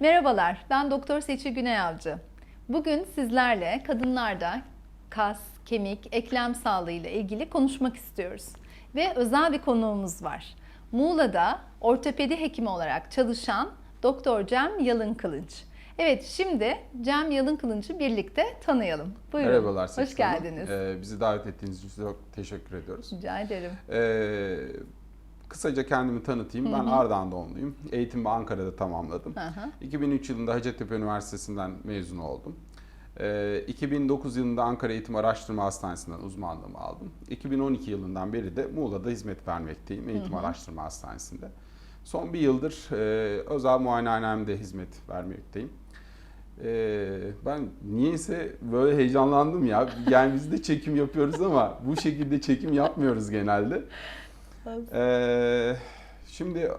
Merhabalar, ben Doktor Seçil Güney Avcı. Bugün sizlerle kadınlarda kas, kemik, eklem sağlığı ile ilgili konuşmak istiyoruz. Ve özel bir konuğumuz var. Muğla'da ortopedi hekimi olarak çalışan Doktor Cem Yalın Kılınç. Evet, şimdi Cem Yalın Kılınç'ı birlikte tanıyalım. Buyurun. Merhabalar Hoş Seçil Hanım. geldiniz. Ee, bizi davet ettiğiniz için çok teşekkür ediyoruz. Rica ederim. Ee, kısaca kendimi tanıtayım. Ben Ardahan doğumluyum. Eğitimimi Ankara'da tamamladım. Hı. 2003 yılında Hacettepe Üniversitesi'nden mezun oldum. Ee, 2009 yılında Ankara Eğitim Araştırma Hastanesi'nden uzmanlığımı aldım. 2012 yılından beri de Muğla'da hizmet vermekteyim Eğitim Araştırma Hastanesi'nde. Son bir yıldır e, özel muayenehanemde hizmet vermekteyim. Ee, ben niyeyse böyle heyecanlandım ya. Yani biz de çekim yapıyoruz ama bu şekilde çekim yapmıyoruz genelde. Ee, şimdi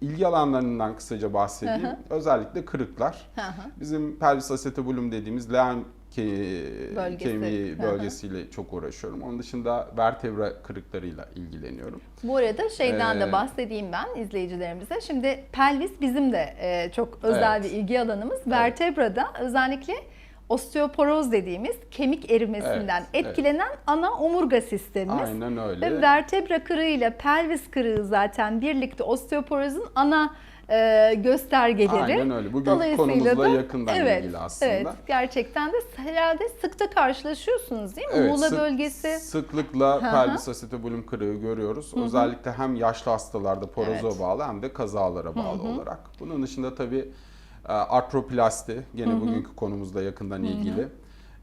ilgi alanlarından kısaca bahsedeyim. Hı hı. Özellikle kırıklar. Hı hı. Bizim pelvis acetabulum dediğimiz leğen ke- Bölgesi. kemiği Hı hı. bölgesiyle çok uğraşıyorum. Onun dışında vertebra kırıklarıyla ilgileniyorum. Bu arada şeyden de Ee, bahsedeyim ben izleyicilerimize. Şimdi pelvis bizim de e, çok özel Evet. bir ilgi alanımız. Vertebrada özellikle osteoporoz dediğimiz kemik erimesinden Evet, etkilenen ana omurga sistemimiz. Aynen öyle. Ve vertebra kırığı ile pelvis kırığı zaten birlikte osteoporozun ana e, göstergeleri. Aynen öyle. Bugün Dolayısıyla konumuzla da- yakından evet, ilgili aslında. Evet, gerçekten de herhalde sıkta karşılaşıyorsunuz değil mi? Evet, Muğla sık- bölgesi. Sıklıkla pelvis acetabulum kırığı görüyoruz. Özellikle hem yaşlı hastalarda poroza Evet. bağlı hem de kazalara bağlı olarak. Bunun dışında tabii artroplasti gene bugünkü konumuzla yakından ilgili.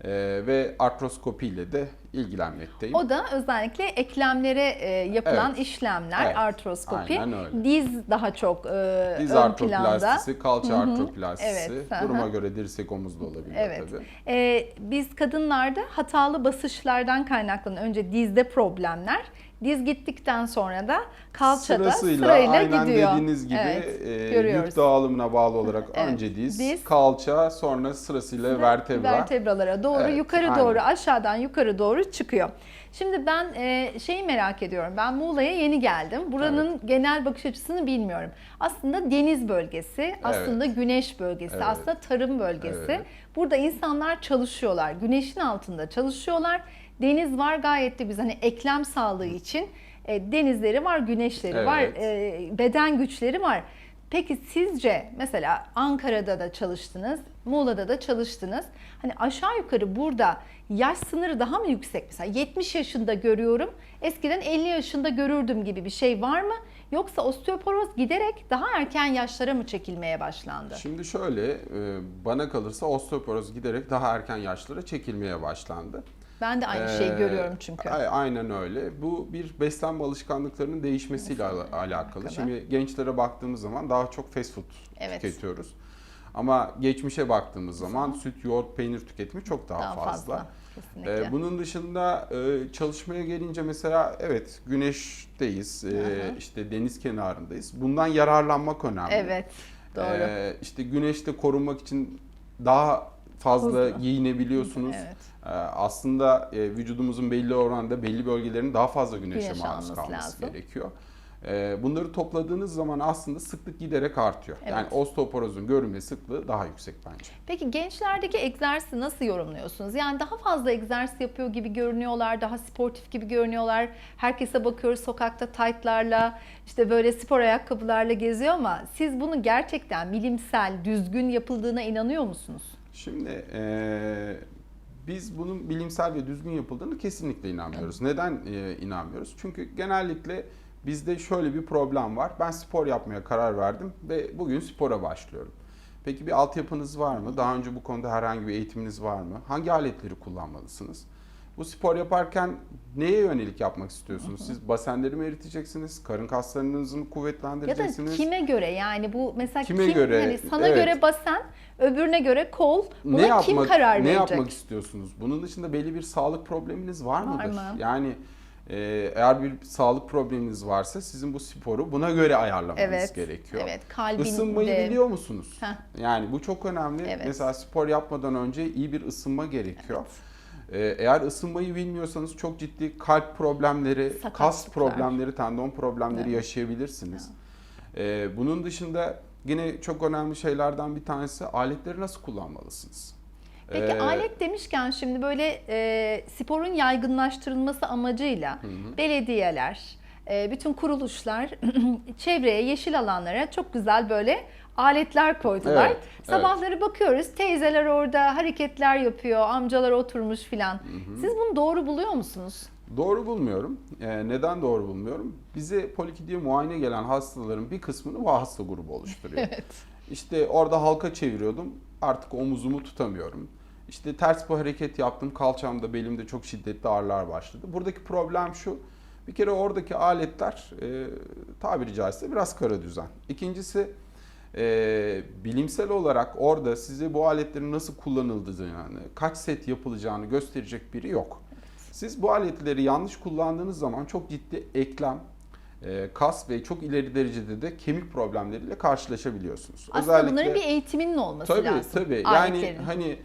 E, ve artroskopi ile de ilgilenmekteyim. O da özellikle eklemlere e, yapılan Evet. işlemler, Evet, artroskopi. Diz daha çok e, Diz ön planda. artroplastisi, kalça artroplastisi, Evet, duruma göre dirsek omuz da olabilir Evet. tabii. E, biz kadınlarda hatalı basışlardan kaynaklanan önce dizde problemler, diz gittikten sonra da kalçada Sırasıyla, sırayla aynen gidiyor. dediğiniz gibi Evet, e, görüyoruz. yük dağılımına bağlı olarak Evet. önce diz, Diz. kalça, sonra sırasıyla vertebra. Vertebralara doğru, Evet, yukarı aynen. doğru, aşağıdan yukarı doğru çıkıyor. Şimdi ben e, şeyi merak ediyorum. Ben Muğla'ya yeni geldim. Buranın genel bakış açısını bilmiyorum. Aslında deniz bölgesi, aslında güneş bölgesi, Evet. aslında tarım bölgesi. Evet. Burada insanlar çalışıyorlar. Güneşin altında çalışıyorlar. Deniz var gayet de güzel. Hani eklem sağlığı için e, denizleri var, güneşleri var, Evet. e, beden güçleri var. Peki sizce mesela Ankara'da da çalıştınız, Muğla'da da çalıştınız. Hani aşağı yukarı burada yaş sınırı daha mı yüksek? Mesela 70 yaşında görüyorum, eskiden 50 yaşında görürdüm gibi bir şey var mı? Yoksa osteoporoz giderek daha erken yaşlara mı çekilmeye başlandı? Şimdi şöyle, e, bana kalırsa osteoporoz giderek daha erken yaşlara çekilmeye başlandı. Ben de aynı şeyi Ee, görüyorum çünkü. Aynen öyle. Bu bir beslenme alışkanlıklarının değişmesiyle ala- alakalı. alakalı. Şimdi gençlere baktığımız zaman daha çok fast food Evet. tüketiyoruz. Ama geçmişe baktığımız zaman süt, yoğurt, peynir tüketimi çok daha, Daha fazla. fazla. Kesinlikle. Ee, bunun dışında e, çalışmaya gelince mesela evet güneşteyiz, e, Aha. işte deniz kenarındayız. Bundan yararlanmak önemli. Evet, doğru. Ee, işte güneşte korunmak için daha fazla Hızlı. giyinebiliyorsunuz. Evet. Ee, aslında e, vücudumuzun belli oranda belli bölgelerinin daha fazla güneşe Güneş maruz alması kalması lazım. gerekiyor. Ee, bunları topladığınız zaman aslında sıklık giderek artıyor. Evet. Yani osteoporozun görünme sıklığı daha yüksek bence. Peki gençlerdeki egzersizi nasıl yorumluyorsunuz? Yani daha fazla egzersiz yapıyor gibi görünüyorlar, daha sportif gibi görünüyorlar. Herkese bakıyoruz sokakta taytlarla, işte böyle spor ayakkabılarla geziyor ama siz bunu gerçekten bilimsel, düzgün yapıldığına inanıyor musunuz? Şimdi e, biz bunun bilimsel ve düzgün yapıldığını kesinlikle inanmıyoruz. Neden e, inanmıyoruz? Çünkü genellikle bizde şöyle bir problem var. Ben spor yapmaya karar verdim ve bugün spora başlıyorum. Peki bir altyapınız var mı? Daha önce bu konuda herhangi bir eğitiminiz var mı? Hangi aletleri kullanmalısınız? Bu spor yaparken neye yönelik yapmak istiyorsunuz? Siz basenleri mi eriteceksiniz? Karın kaslarınızı mı Ya da kuvvetlendireceksiniz? kime göre yani bu mesela Kime kim göre? hani sana Evet. göre basen, öbürüne göre kol. Buna ne yapmak, kim karar ne verecek? yapmak istiyorsunuz? Bunun dışında belli bir sağlık probleminiz var, Var mıdır? mı? Yani eğer bir sağlık probleminiz varsa sizin bu sporu buna göre ayarlamanız Evet. gerekiyor. Evet, kalbin Isınmayı biliyor musunuz? Heh. Yani bu çok önemli. Evet. Mesela spor yapmadan önce iyi bir ısınma gerekiyor. E, eğer ısınmayı bilmiyorsanız çok ciddi kalp problemleri, kas problemleri, tendon problemleri Evet. yaşayabilirsiniz. E, bunun dışında Yine çok önemli şeylerden bir tanesi aletleri nasıl kullanmalısınız? Peki Ee, alet demişken şimdi böyle e, sporun yaygınlaştırılması amacıyla belediyeler, e, bütün kuruluşlar çevreye, yeşil alanlara çok güzel böyle aletler koydular. Evet, Sabahları bakıyoruz teyzeler orada hareketler yapıyor, amcalar oturmuş filan. Siz bunu doğru buluyor musunuz? Doğru bulmuyorum. Ee, neden doğru bulmuyorum? Bize polikliniğe muayene gelen hastaların bir kısmını bu hasta grubu oluşturuyor. Evet. İşte orada halka çeviriyordum. Artık omuzumu tutamıyorum. İşte ters bir hareket yaptım. Kalçamda, belimde çok şiddetli ağrılar başladı. Buradaki problem şu. Bir kere oradaki aletler e, tabiri caizse biraz kara düzen. İkincisi e, bilimsel olarak orada size bu aletlerin nasıl kullanıldığını, kaç set yapılacağını gösterecek biri yok. Siz bu aletleri yanlış kullandığınız zaman çok ciddi eklem, e, kas ve çok ileri derecede de kemik problemleriyle karşılaşabiliyorsunuz. Aslında bunların bir eğitiminin olması tabii, lazım. Tabii aletlerin. Yani hani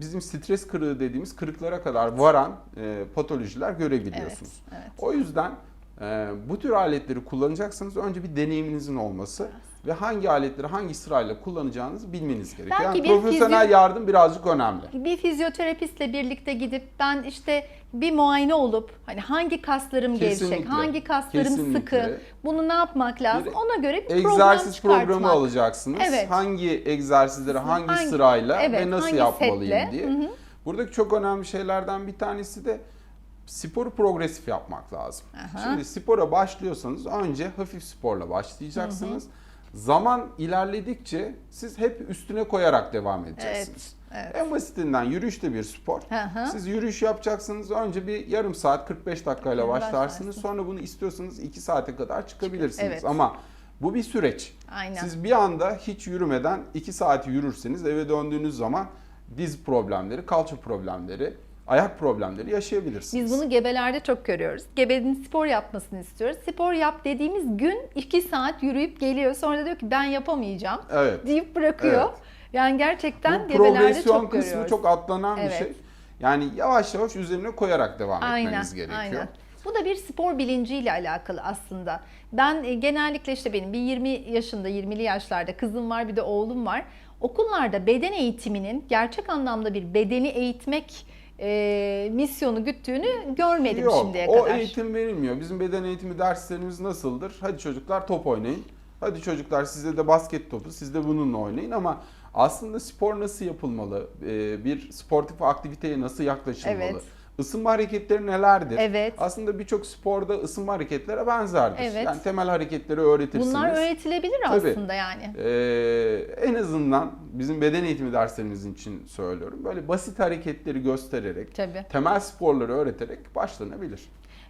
bizim stres kırığı dediğimiz kırıklara kadar varan e, patolojiler görebiliyorsunuz. Evet, evet. O yüzden e, bu tür aletleri kullanacaksanız önce bir deneyiminizin olması ve hangi aletleri hangi sırayla kullanacağınızı bilmeniz gerekiyor. Belki Yani bir profesyonel fizyo- yardım birazcık önemli. bir fizyoterapistle birlikte gidip ben işte bir muayene olup hani hangi kaslarım gevşek, Kesinlikle, hangi kaslarım kesinlikle. sıkı, bunu ne yapmak lazım? Ona göre bir program Egzersiz çıkartmak. programı alacaksınız. Evet. Hangi egzersizleri hangi, Hangi- sırayla evet, ve nasıl hangi yapmalıyım setle? diye. Hı hı. Buradaki çok önemli şeylerden bir tanesi de sporu progresif yapmak lazım. Aha. Şimdi spora başlıyorsanız önce hafif sporla başlayacaksınız. Zaman ilerledikçe siz hep üstüne koyarak devam edeceksiniz. Evet, evet. En basitinden yürüyüş de bir spor. Hı hı. Siz yürüyüş yapacaksınız. Önce bir yarım saat 45 dakikayla başlarsınız. Sonra bunu istiyorsanız 2 saate kadar çıkabilirsiniz. Evet. Ama bu bir süreç. Aynen. Siz bir anda hiç yürümeden 2 saat yürürseniz eve döndüğünüz zaman diz problemleri, kalça problemleri, ayak problemleri yaşayabilirsiniz. Biz bunu gebelerde çok görüyoruz. Gebenin spor yapmasını istiyoruz. Spor yap dediğimiz gün 2 saat yürüyüp geliyor. Sonra diyor ki ben yapamayacağım Evet. deyip bırakıyor. Evet. Yani gerçekten Bu gebelerde çok kısmı görüyoruz. çok atlanan Evet. bir şey. Yani yavaş yavaş üzerine koyarak devam Aynen, etmeniz gerekiyor. aynen. Bu da bir spor bilinciyle alakalı aslında. Ben e, genellikle işte benim bir 20 yaşında, 20'li yaşlarda kızım var, bir de oğlum var. Okullarda beden eğitiminin gerçek anlamda bir bedeni eğitmek e, misyonu güttüğünü görmedim Yok, şimdiye o kadar. eğitim verilmiyor. Bizim beden eğitimi derslerimiz nasıldır? Hadi çocuklar top oynayın. Hadi çocuklar size de basket topu, siz de bununla oynayın ama aslında spor nasıl yapılmalı? Ee, Bir sportif aktiviteye nasıl yaklaşılmalı? Evet. Isınma hareketleri nelerdir? Evet. Aslında birçok sporda ısınma hareketlere benzerdir. Evet. Yani temel hareketleri öğretirsiniz. Bunlar öğretilebilir Tabii. aslında yani. Ee, en azından bizim beden eğitimi derslerimizin için söylüyorum. Böyle basit hareketleri göstererek, Tabii. temel sporları öğreterek başlanabilir.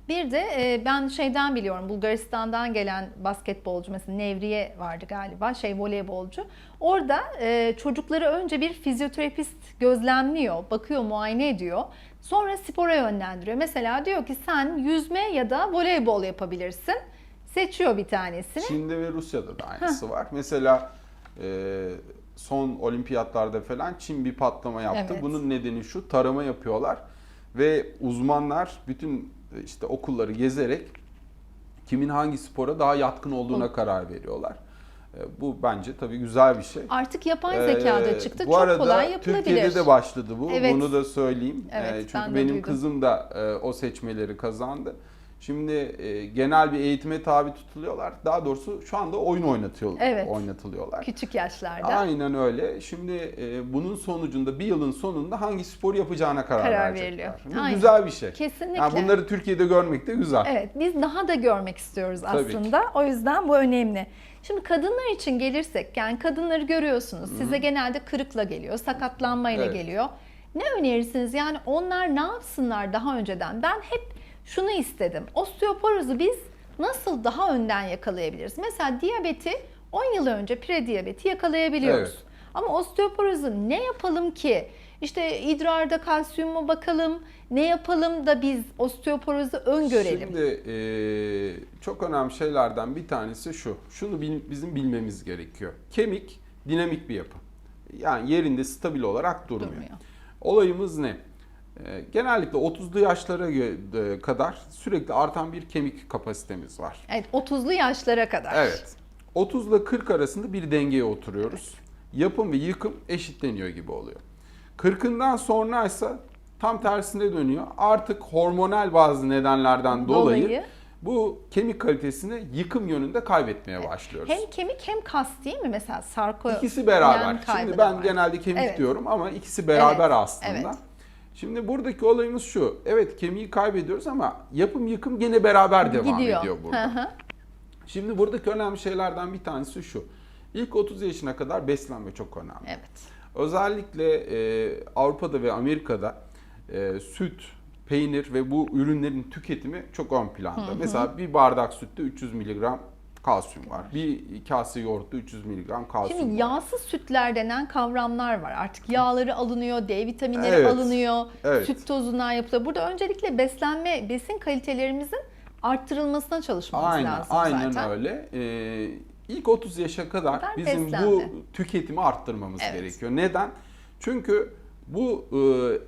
Bir de e, ben şeyden biliyorum Bulgaristan'dan gelen basketbolcu mesela Nevriye vardı galiba şey voleybolcu. Orada e, çocukları önce bir fizyoterapist gözlemliyor, bakıyor, muayene ediyor. Sonra spora yönlendiriyor. Mesela diyor ki sen yüzme ya da voleybol yapabilirsin. Seçiyor bir tanesini. Çin'de ve Rusya'da da aynısı var. Mesela e, son olimpiyatlarda falan Çin bir patlama yaptı. Evet. Bunun nedeni şu tarama yapıyorlar ve uzmanlar bütün işte okulları gezerek kimin hangi spora daha yatkın olduğuna karar veriyorlar. E, bu bence tabii güzel bir şey. Artık yapay zeka da Ee, çıktı. Bu Çok arada kolay yapılabilir. Türkiye'de de başladı bu. Evet. Bunu da söyleyeyim. Evet, Ee, ben çünkü de benim duydum. kızım da e, o seçmeleri kazandı. Şimdi e, genel bir eğitime tabi tutuluyorlar. Daha doğrusu şu anda oyun oynatıyor, Evet. oynatılıyorlar. Küçük yaşlarda. Aynen öyle. Şimdi e, bunun sonucunda bir yılın sonunda hangi spor yapacağına karar, Karar veriliyor. Bu Aynen. güzel bir şey. Kesinlikle. Yani bunları Türkiye'de görmek de güzel. Evet, biz daha da görmek istiyoruz aslında. O yüzden bu önemli. Şimdi kadınlar için gelirsek, yani kadınları görüyorsunuz. Size genelde kırıkla geliyor, sakatlanmayla Evet. geliyor. Ne önerirsiniz? Yani onlar ne yapsınlar daha önceden? Ben hep şunu istedim. Osteoporozu biz nasıl daha önden yakalayabiliriz? Mesela diyabeti 10 yıl önce prediyabeti yakalayabiliyoruz. Evet. Ama osteoporozu ne yapalım ki? İşte idrarda kalsiyum mu bakalım? Ne yapalım da biz osteoporozu öngörelim? Şimdi e, çok önemli şeylerden bir tanesi şu. Şunu bizim bilmemiz gerekiyor. Kemik dinamik bir yapı. Yani yerinde stabil olarak durmuyor. Durmuyor. Olayımız ne? E, genellikle 30'lu yaşlara kadar sürekli artan bir kemik kapasitemiz var. Evet 30'lu yaşlara kadar. Evet. 30 ile 40 arasında bir dengeye oturuyoruz. Yapım ve yıkım eşitleniyor gibi oluyor. 40'ından sonraysa tam tersine dönüyor. Artık hormonal bazı nedenlerden dolayı, Dolayı. bu kemik kalitesini yıkım yönünde kaybetmeye başlıyoruz. Hem kemik hem kas değil mi mesela sarko? İkisi beraber. Şimdi ben var. genelde kemik Evet. diyorum ama ikisi beraber Evet, aslında. evet. Şimdi buradaki olayımız şu. Evet kemiği kaybediyoruz ama yapım yıkım gene beraber devam Gidiyor. ediyor burada. Hı hı. Şimdi buradaki önemli şeylerden bir tanesi şu. İlk 30 yaşına kadar beslenme çok önemli. evet. Özellikle e, Avrupa'da ve Amerika'da e, süt, peynir ve bu ürünlerin tüketimi çok ön planda. Mesela bir bardak sütte 300 mg kalsiyum var. Bir kase yoğurtta 300 mg kalsiyum Şimdi var. yağsız sütler denen kavramlar var. Artık yağları alınıyor, D vitaminleri Evet. alınıyor, Evet. süt tozundan yapılıyor. Burada öncelikle beslenme, besin kalitelerimizin arttırılmasına çalışmamız Aynen, lazım aynen zaten. öyle. Ee, ilk 30 yaşa kadar Kadar bizim beslenme. bu tüketimi arttırmamız Evet. gerekiyor. Neden? Çünkü bu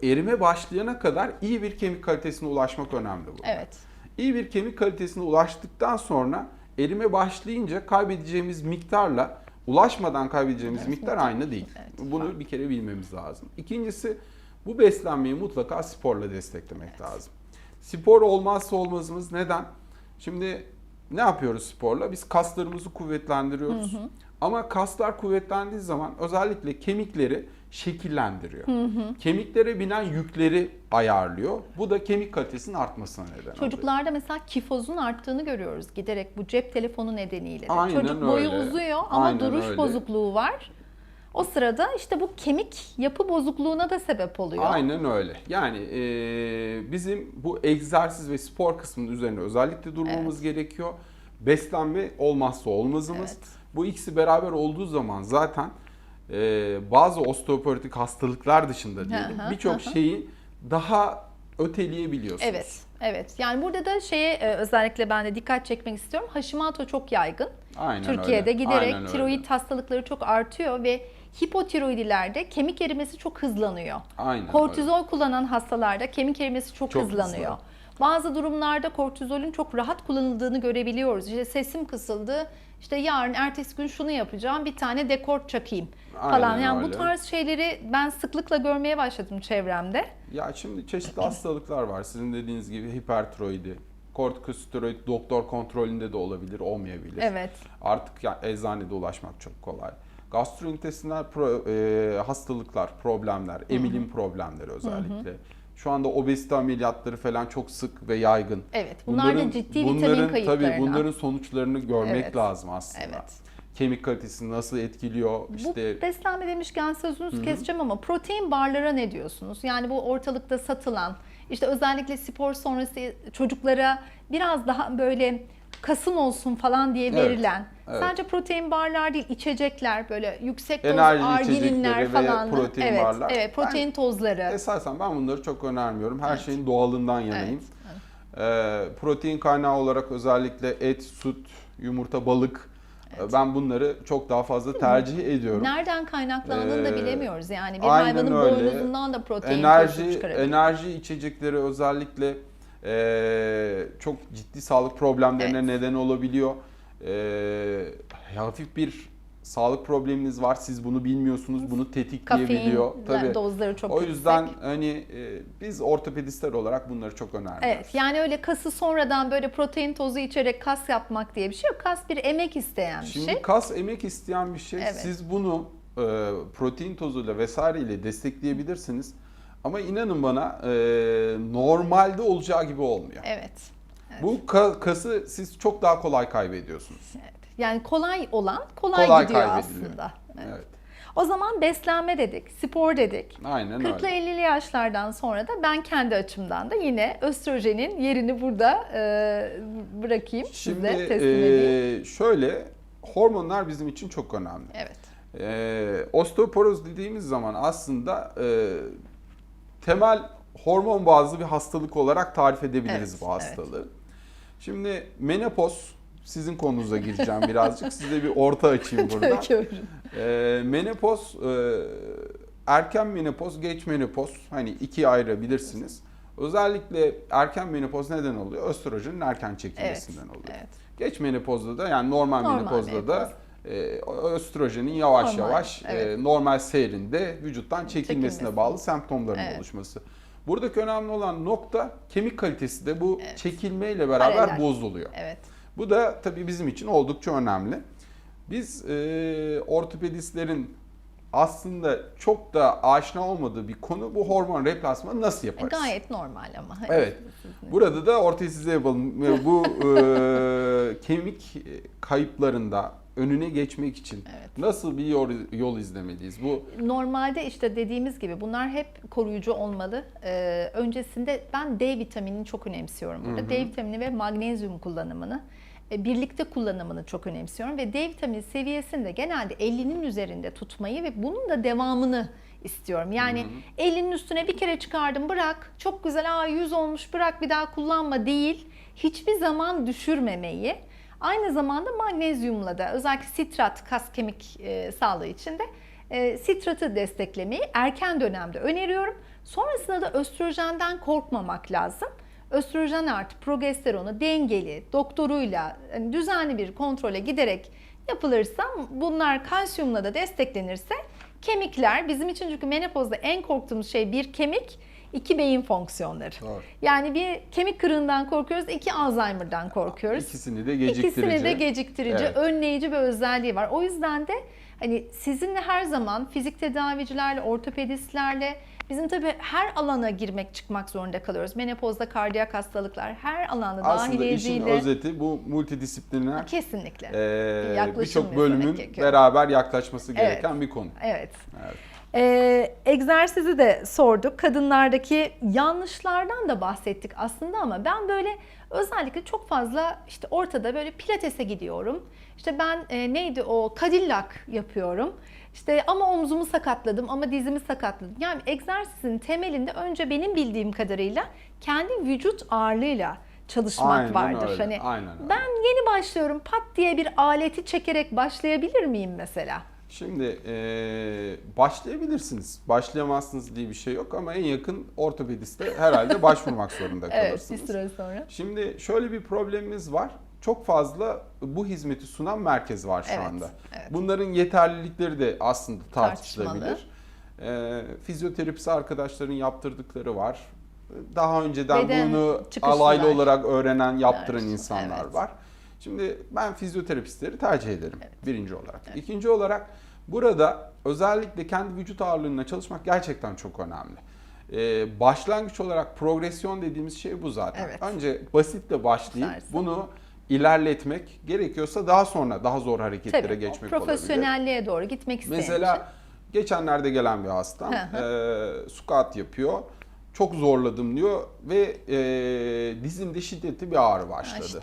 e, erime başlayana kadar iyi bir kemik kalitesine ulaşmak önemli burada. Evet. İyi bir kemik kalitesine ulaştıktan sonra erime başlayınca kaybedeceğimiz miktarla ulaşmadan kaybedeceğimiz miktar aynı değil. Evet, Bunu bir kere bilmemiz lazım. İkincisi bu beslenmeyi mutlaka sporla desteklemek lazım. Spor olmazsa olmazımız neden? Şimdi ne yapıyoruz sporla? Biz kaslarımızı kuvvetlendiriyoruz. Ama kaslar kuvvetlendiği zaman özellikle kemikleri şekillendiriyor. Kemiklere binen yükleri ayarlıyor. Bu da kemik kalitesinin artmasına neden oluyor. Çocuklarda mesela kifozun arttığını görüyoruz giderek bu cep telefonu nedeniyle. de. Aynen Çocuk boyu öyle. uzuyor ama Aynen duruş öyle. bozukluğu var. O sırada işte bu kemik yapı bozukluğuna da sebep oluyor. Aynen öyle. Yani e, bizim bu egzersiz ve spor kısmının üzerine özellikle durmamız gerekiyor. Beslenme olmazsa olmazımız. Evet. Bu ikisi beraber olduğu zaman zaten e, bazı osteoporotik hastalıklar dışında diyelim birçok şeyi daha öteleyebiliyorsunuz. Evet, evet. Yani burada da şeye e, özellikle ben de dikkat çekmek istiyorum. Hashimoto çok yaygın. Aynen Türkiye'de öyle. giderek Aynen öyle. tiroid hastalıkları çok artıyor ve hipotiroidilerde kemik erimesi çok hızlanıyor. Aynen öyle. Kortizol kullanan hastalarda kemik erimesi çok, Çok hızlanıyor. hızlı. Bazı durumlarda kortizolün çok rahat kullanıldığını görebiliyoruz. İşte sesim kısıldı. İşte yarın ertesi gün şunu yapacağım. Bir tane dekor çakayım falan. Aynen Yani bu öyle. tarz şeyleri ben sıklıkla görmeye başladım çevremde. Ya şimdi çeşitli hastalıklar var. Sizin dediğiniz gibi hipertiroidi, kortikosteroid doktor kontrolünde de olabilir, olmayabilir. Evet. Artık ya eczanede ulaşmak çok kolay. Gastrointestinal pro- e, hastalıklar, problemler, emilim problemleri özellikle. Şu anda obezite ameliyatları falan çok sık ve yaygın. Evet. Bunlar da ciddi vitamin kayıplarına. Tabii bunların sonuçlarını görmek Evet. lazım aslında. Evet. Kemik kalitesini nasıl etkiliyor? İşte Bu beslenme demişken sözünüzü keseceğim ama protein barlara ne diyorsunuz? Yani bu ortalıkta satılan işte özellikle spor sonrası çocuklara biraz daha böyle kasın olsun falan diye Evet, verilen evet. sadece protein barlar değil içecekler böyle yüksek doz Enerji argininler içecekleri ve falan. protein evet, barlar. Evet protein tozları. Esasen ben bunları çok önermiyorum. Her şeyin doğalından yanayım. Evet, Ee, protein kaynağı olarak özellikle et, süt, yumurta, balık e, ben bunları çok daha fazla tercih ediyorum. Nereden kaynaklandığını da Ee, bilemiyoruz. Yani bir aynen hayvanın öyle. boynuzundan da protein tozu enerji çıkarabilir. enerji içecekleri özellikle e, çok ciddi sağlık problemlerine Evet. neden olabiliyor. E, hafif bir sağlık probleminiz var. Siz bunu bilmiyorsunuz. Bunu tetikleyebiliyor. Kafein dozları çok o yüzden yüksek. hani e, biz ortopedistler olarak bunları çok önermiyoruz. Evet yani öyle kası sonradan böyle protein tozu içerek kas yapmak diye bir şey yok. Kas bir emek isteyen bir Şimdi şey. kas emek isteyen bir şey. Evet. Siz bunu e, protein tozuyla vesaireyle destekleyebilirsiniz. Ama inanın bana e, normalde olacağı gibi olmuyor. Evet. Bu ka- kası siz çok daha kolay kaybediyorsunuz. evet. Yani kolay olan kolay, Kolay gidiyor aslında. Evet. Evet. O zaman beslenme dedik, spor dedik. Aynen 40'lı öyle. 50'li yaşlardan sonra da ben kendi açımdan da yine östrojenin yerini burada e, bırakayım Şimdi size teslim edeyim. e, şöyle hormonlar bizim için çok önemli. Evet. E, osteoporoz dediğimiz zaman aslında e, temel hormon bazlı bir hastalık olarak tarif edebiliriz Evet, bu hastalığı. Şimdi menopoz sizin konunuza gireceğim birazcık. Size bir orta açayım burada. E, menopoz e, erken menopoz, geç menopoz hani ikiye ayırabilirsiniz. Özellikle erken menopoz neden oluyor? Östrojenin erken çekilmesinden oluyor. Evet. Geç menopozda da yani normal, Normal menopozda da menopoz. e, östrojenin yavaş Normal, yavaş e, evet. normal seyrinde vücuttan çekilmesine Çekilmesi. bağlı semptomların Evet. oluşması. Buradaki önemli olan nokta kemik kalitesi de bu Evet. çekilmeyle beraber Paralel. bozuluyor. Evet. Bu da tabii bizim için oldukça önemli. Biz e, ortopedistlerin aslında çok da aşina olmadığı bir konu bu hormon replasmanı nasıl yaparız? Gayet normal ama. Evet. Burada da ortaya size yapalım. Bu e, kemik kayıplarında önüne geçmek için Evet. nasıl bir yol, yol izlemeliyiz? Bu Normalde işte dediğimiz gibi bunlar hep koruyucu olmalı. Ee, öncesinde ben D vitaminini çok önemsiyorum burada. Hı hı. D vitamini ve magnezyum kullanımını e, birlikte kullanımını çok önemsiyorum ve D vitamini seviyesini de genelde 50'nin üzerinde tutmayı ve bunun da devamını istiyorum. Yani 50'nin üstüne bir kere çıkardım bırak çok güzel aa 100 olmuş bırak bir daha kullanma değil. Hiçbir zaman düşürmemeyi aynı zamanda magnezyumla da özellikle sitrat kas kemik e, sağlığı için de e, sitratı desteklemeyi erken dönemde öneriyorum. Sonrasında da östrojenden korkmamak lazım. Östrojen artı progesteronu dengeli, doktoruyla hani düzenli bir kontrole giderek yapılırsa bunlar kalsiyumla da desteklenirse kemikler bizim için çünkü menopozda en korktuğumuz şey bir kemik, iki beyin fonksiyonları. Doğru. Yani bir kemik kırığından korkuyoruz, iki Alzheimer'dan korkuyoruz. ikisini de geciktirici. İkisini de geciktirici, Evet. önleyici bir özelliği var. O yüzden de hani sizinle her zaman fizik tedavicilerle, ortopedistlerle bizim tabii her alana girmek çıkmak zorunda kalıyoruz. Menopozda kardiyak hastalıklar her alanda Aslında işin özeti bu multidisipliner kesinlikle. e, yaklaşım birçok bölümün beraber yaklaşması Evet. gereken bir konu. Evet. Evet. Ee, egzersizi de sorduk. Kadınlardaki yanlışlardan da bahsettik aslında ama ben böyle özellikle çok fazla işte ortada böyle pilatese gidiyorum. İşte ben e, neydi o Cadillac yapıyorum. İşte ama omzumu sakatladım ama dizimi sakatladım. Yani egzersizin temelinde önce benim bildiğim kadarıyla kendi vücut ağırlığıyla çalışmak Aynen vardır. öyle, Hani aynen öyle. ben yeni başlıyorum pat diye bir aleti çekerek başlayabilir miyim mesela? Şimdi eee, başlayabilirsiniz. Başlayamazsınız diye bir şey yok ama en yakın ortopediste herhalde başvurmak zorunda Evet bir kalırsınız. süre sonra. Şimdi şöyle bir problemimiz var. Çok fazla bu hizmeti sunan merkez var şu Evet, anda. evet. Bunların yeterlilikleri de aslında tartışılabilir. Tartışmalı. Ee, fizyoterapisi arkadaşların yaptırdıkları var. Daha önceden Beden bunu alaylı olarak öğrenen, yaptıran insanlar evet. var. Şimdi ben fizyoterapistleri tercih ederim birinci olarak. İkinci olarak burada özellikle kendi vücut ağırlığına çalışmak gerçekten çok önemli. Ee, başlangıç olarak progresyon dediğimiz şey bu zaten. Evet. Önce basitle başlayıp Başlarsın. bunu ilerletmek gerekiyorsa daha sonra daha zor hareketlere Tabii, geçmek olabilir. profesyonelliğe doğru gitmek isteyen için. Mesela geçenlerde gelen bir hastam e, squat yapıyor. Çok zorladım diyor ve e, dizimde şiddetli bir ağrı başladı. işte.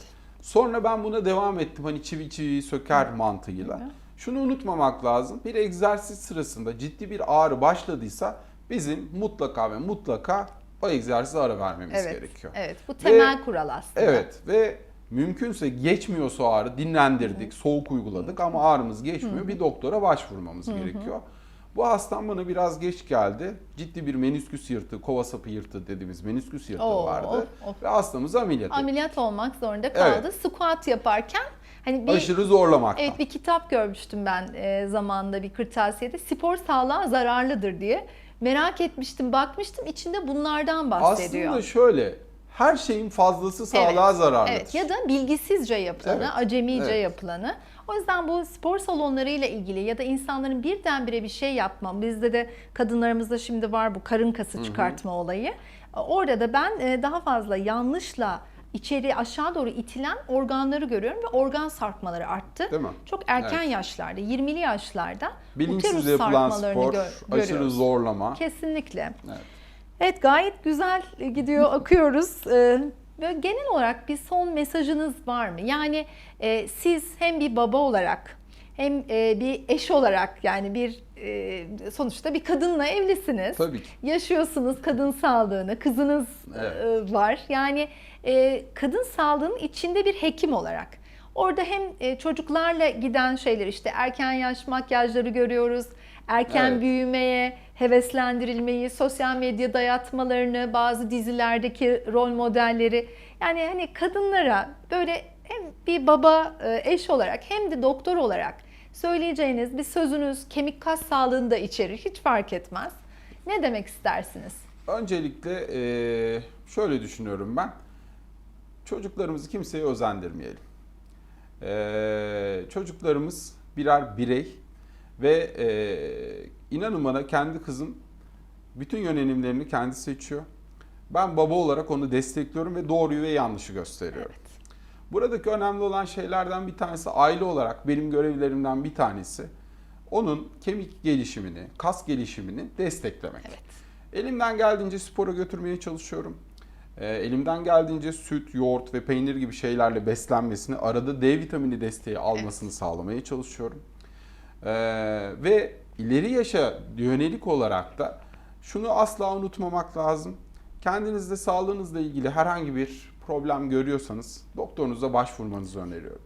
Sonra ben buna devam ettim hani çivi çivi söker mantığıyla. Hı. Şunu unutmamak lazım. Bir egzersiz sırasında ciddi bir ağrı başladıysa bizim mutlaka ve mutlaka o egzersize ara vermemiz evet, gerekiyor. Evet, bu temel kural aslında. Evet ve mümkünse geçmiyorsa ağrı dinlendirdik, soğuk uyguladık ama ağrımız geçmiyor. Bir doktora başvurmamız gerekiyor. Bu hastam bana biraz geç geldi. Ciddi bir menisküs yırtığı, kova sapı yırtığı dediğimiz menisküs yırtığı Oo, vardı. of, of. Ve hastamızı ameliyat. Ameliyat olmak zorunda kaldı. Squat yaparken hani bir Aşırı zorlamaktan. Evet bir kitap görmüştüm ben e, zamanında bir kırtasiyede. Spor sağlığa zararlıdır diye. Merak etmiştim, bakmıştım içinde bunlardan bahsediyor. Aslında şöyle, her şeyin fazlası sağlığa Evet, zararlıdır. Evet ya da bilgisizce yapılanı, Evet, acemice evet. yapılanı. O yüzden bu spor salonlarıyla ilgili ya da insanların birdenbire bir şey yapma. Bizde de kadınlarımızda şimdi var bu karın kası çıkartma olayı. Orada da ben e, daha fazla yanlışla içeri aşağı doğru itilen organları görüyorum ve organ sarkmaları arttı. Değil mi? Çok erken Evet. yaşlarda, 20'li yaşlarda Bilinçsiz yapılan spor, gö- aşırı görüyoruz. zorlama. Kesinlikle. Evet. Evet gayet güzel gidiyor, akıyoruz. Ve genel olarak bir son mesajınız var mı? Yani e, siz hem bir baba olarak hem e, bir eş olarak yani bir e, sonuçta bir kadınla evlisiniz. Tabii ki. Yaşıyorsunuz kadın sağlığını, kızınız Evet. e, var. Yani e, kadın sağlığının içinde bir hekim olarak Orada hem e, çocuklarla giden şeyler işte erken yaş makyajları görüyoruz. Erken Evet. büyümeye, heveslendirilmeyi, sosyal medya dayatmalarını, bazı dizilerdeki rol modelleri. Yani hani kadınlara böyle hem bir baba e, eş olarak hem de doktor olarak söyleyeceğiniz bir sözünüz kemik kas sağlığını da içerir. Hiç fark etmez. Ne demek istersiniz? Öncelikle eee, şöyle düşünüyorum ben. Çocuklarımızı kimseye özendirmeyelim. Eee, çocuklarımız birer birey ve eee, inanın bana kendi kızım bütün yönelimlerini kendi seçiyor. Ben baba olarak onu destekliyorum ve doğruyu ve yanlışı gösteriyorum. Buradaki önemli olan şeylerden bir tanesi aile olarak benim görevlerimden bir tanesi onun kemik gelişimini, kas gelişimini desteklemek. Evet. Elimden geldiğince spora götürmeye çalışıyorum. Ee, elimden geldiğince süt, yoğurt ve peynir gibi şeylerle beslenmesini, arada D vitamini desteği almasını sağlamaya çalışıyorum. Ee, ve ileri yaşa yönelik olarak da şunu asla unutmamak lazım. Kendinizde sağlığınızla ilgili herhangi bir problem görüyorsanız doktorunuza başvurmanızı öneriyorum.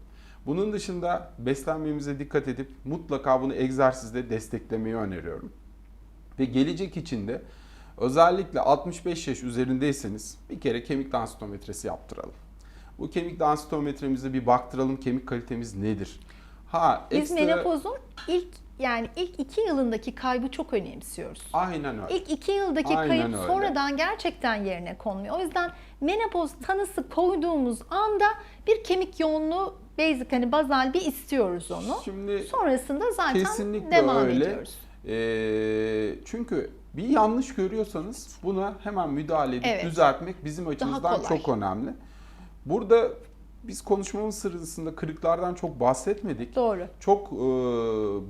Bunun dışında beslenmemize dikkat edip mutlaka bunu egzersizle desteklemeyi öneriyorum. Ve gelecek için de özellikle 65 yaş üzerindeyseniz bir kere kemik densitometresi yaptıralım. Bu kemik densitometremize bir baktıralım kemik kalitemiz nedir? Ha, Biz ekstra- menopozun ilk yani ilk iki yılındaki kaybı çok önemsiyoruz. Aynen öyle. İlk iki yıldaki Aynen kayıp öyle. sonradan gerçekten yerine konmuyor. O yüzden menopoz tanısı koyduğumuz anda bir kemik yoğunluğu basic hani bazal bir istiyoruz onu. Şimdi Sonrasında zaten Kesinlikle devam öyle. ediyoruz. Ee, çünkü bir yanlış görüyorsanız buna hemen müdahale edip Evet. düzeltmek bizim açımızdan çok önemli. Burada biz konuşmamız sırasında kırıklardan çok bahsetmedik. Doğru. Çok e,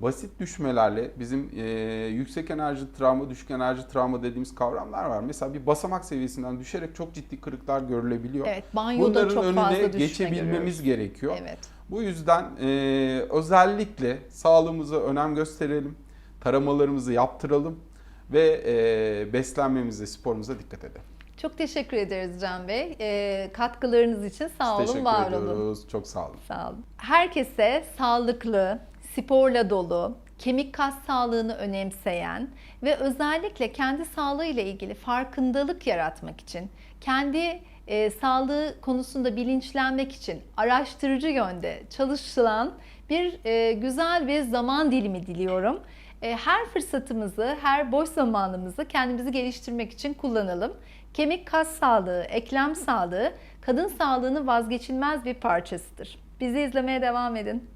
basit düşmelerle bizim e, yüksek enerji travma, düşük enerji travma dediğimiz kavramlar var. Mesela bir basamak seviyesinden düşerek çok ciddi kırıklar görülebiliyor. Evet, banyoda Bunların çok önüne fazla geçebilmemiz görüyoruz. gerekiyor. Evet. Bu yüzden e, özellikle sağlığımıza önem gösterelim, taramalarımızı yaptıralım ve e, beslenmemize, sporumuza dikkat edelim. Çok teşekkür ederiz Can Bey. Ee, katkılarınız için sağ olun, Teşekkür var olun. ediyoruz. Çok sağ olun. Sağ olun. Herkese sağlıklı, sporla dolu, kemik kas sağlığını önemseyen ve özellikle kendi sağlığı ile ilgili farkındalık yaratmak için, kendi e, sağlığı konusunda bilinçlenmek için araştırıcı yönde çalışılan bir e, güzel ve zaman dilimi diliyorum. E, her fırsatımızı, her boş zamanımızı kendimizi geliştirmek için kullanalım. Kemik kas sağlığı, eklem sağlığı kadın sağlığının vazgeçilmez bir parçasıdır. Bizi izlemeye devam edin.